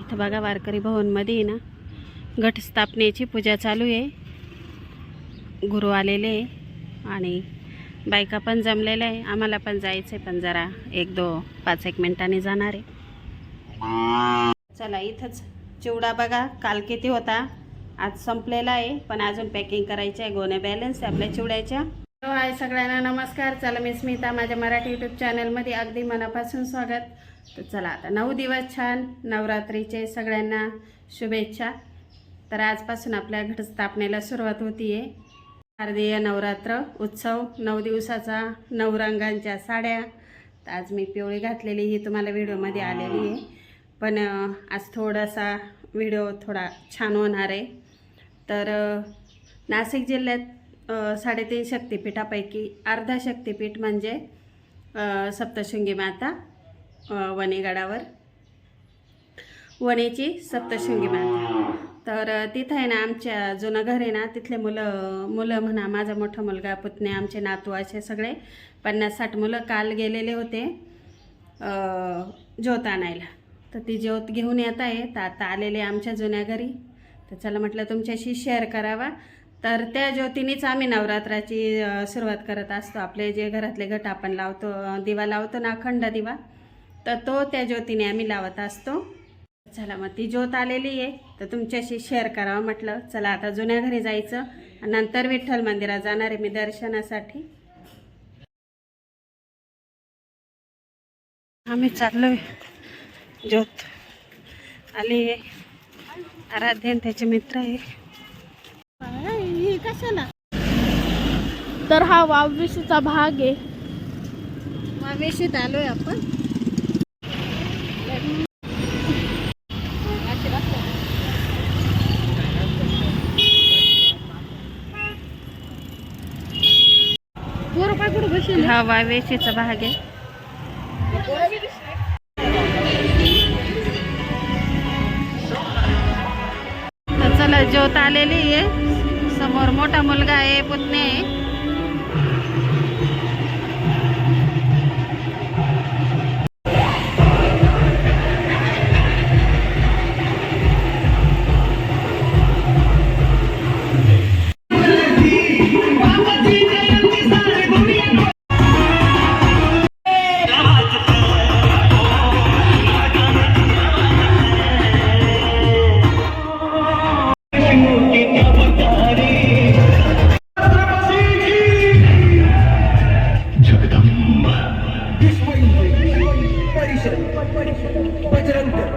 इथं बघा वारकरी भवनमध्ये ना घटस्थापनेची पूजा चालू आहे. गुरु आलेले आहे आणि बायका पण जमलेल्या आहे. आम्हाला पण जायचं आहे पण जरा एक दो पाच एक मिनिटांनी जाणार आहे. चला इथंच चिवडा बघा काल किती होता? आज संपलेला आहे पण अजून पॅकिंग करायची आहे. गोण्या बॅलन्स आपल्या चिवड्याच्या. हॅलो हाय सगळ्यांना. नमस्कार. चला मी स्मिता. माझ्या मराठी यूट्यूब चॅनलमध्ये अगदी मनापासून स्वागत. तर चला आता नऊ दिवस छान नवरात्रीचे सगळ्यांना शुभेच्छा. तर आजपासून आपल्या घटस्थापनेला सुरुवात होती आहे शारदीय नवरात्र उत्सव नऊ दिवसाचा नऊ रंगांच्या साड्या. तर आज मी पिवळी घातलेली ही तुम्हाला व्हिडिओमध्ये आलेली आहे. पण आज थोडासा व्हिडिओ थोडा छान होणार आहे. तर नाशिक जिल्ह्यात साडेतीन शक्तिपीठापैकी अर्धा शक्तिपीठ म्हणजे सप्तशृंगी माता वणीगडावर. वणीची सप्तशृंगी माता. तर तिथं आहे ना आमच्या जुनं घर आहे ना तिथले मुलं मुलं म्हणा माझा मोठा मुलगा पुतणे आमचे नातू असे सगळे पन्नास साठ मुलं काल गेलेले होते ज्योत आणायला. तर ती ज्योत घेऊन येत आहे तर आता आलेले आमच्या जुन्या घरी. तर चला म्हटलं तुमच्याशी शेअर करावा. तर त्या ज्योतीनेच आम्ही नवरात्राची सुरुवात करत असतो. आपले जे घरातले घट आपण लावतो दिवा लावतो ना अखंड दिवा तर तो त्या ज्योतीने आम्ही लावत असतो. चला मग ती ज्योत आलेली आहे तर तुमच्याशी शेअर करावं म्हटलं. चला आता जुन्या घरी जायचं. आणि नंतर विठ्ठल मंदिरात जाणार आहे मी दर्शनासाठी. आम्ही चाललो ज्योत आली आहे. आराध्य त्याचे मित्र आहे. कशाला? तर हा वावविशीचा भाग आहे. मावेशीत आलोय आपण. हा वावेशीचा भाग आहे. तर चला ज्योत आलेली आहे. समोर मोठा मुलगा आहे पुतणे. presidente.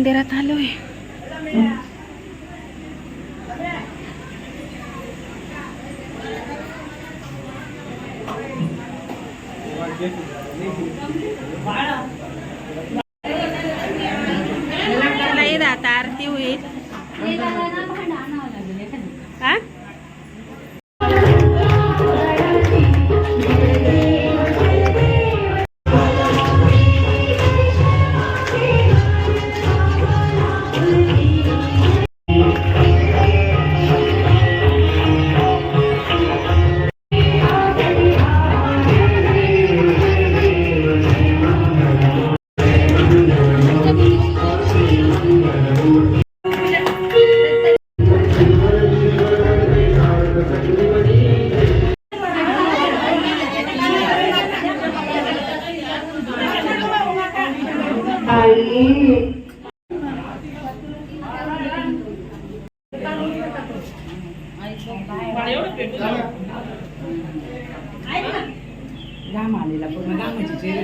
मंदिरात आलोय. चला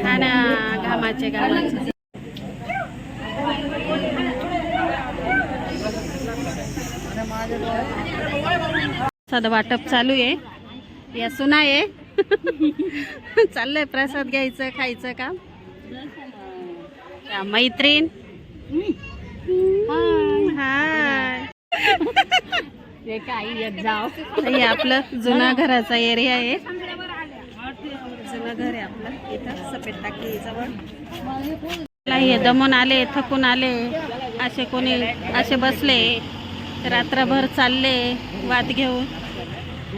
हा ना घामाचे घामाचे सद वाटप चालू आहे. या सुना आहे. चाललंय प्रसाद घ्यायचं खायचं का मैत्रीण. हाय हे आपलं जुना घराचा एरिया आहे. जुनं घर आहे आपलं. इथं सफेद टाकी जवळ हे दमून आले थकून आले. असे कोणी असे बसले. रात्रभर चालले वाद घेऊन.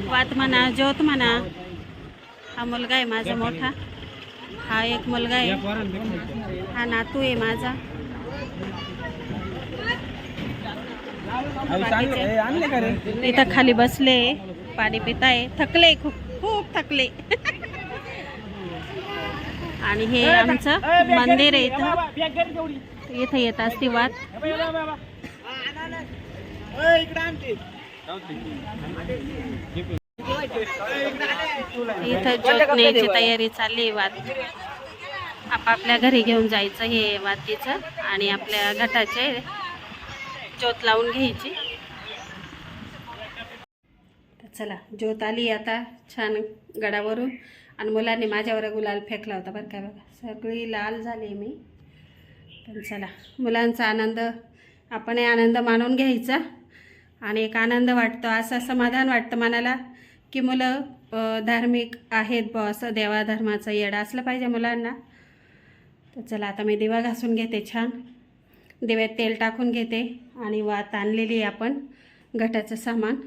वाद म्हणा ज्योत म्हणा. हा मुलगा आहे माझा मोठा. हा एक मुलगा आहे. हा नातू आहे माझा. इथं खाली बसले पाणी पिताय. थकले खूप खूप थकले. आणि हे आमचं मंदिर आहे इथं. इथं येत असते वाद. इथं जोतण्याची तयारी चालली वाद. आपापल्या घरी घेऊन जायचं हे वातीचं आणि आपल्या घटाचे ज्योत लावून घ्यायची. तर चला ज्योत आली आता छान गडावरून. आणि मुलांनी माझ्यावर गुलाल फेकला होता बरं काय बघा. सगळी लाल झाली मी. पण चला मुलांचा आनंद आपणही आनंद मानून घ्यायचा. आणि एक आनंद वाटतो असं समाधान वाटतं मनाला की मुलं धार्मिक आहेत ब असं देवाधर्माचं येडं असलं पाहिजे मुलांना. तर चला आता मी दिवा घासून घेते छान. दिव्यात तेल टाकून घेते आणि वात आणलेली आपण घटाचं सामान.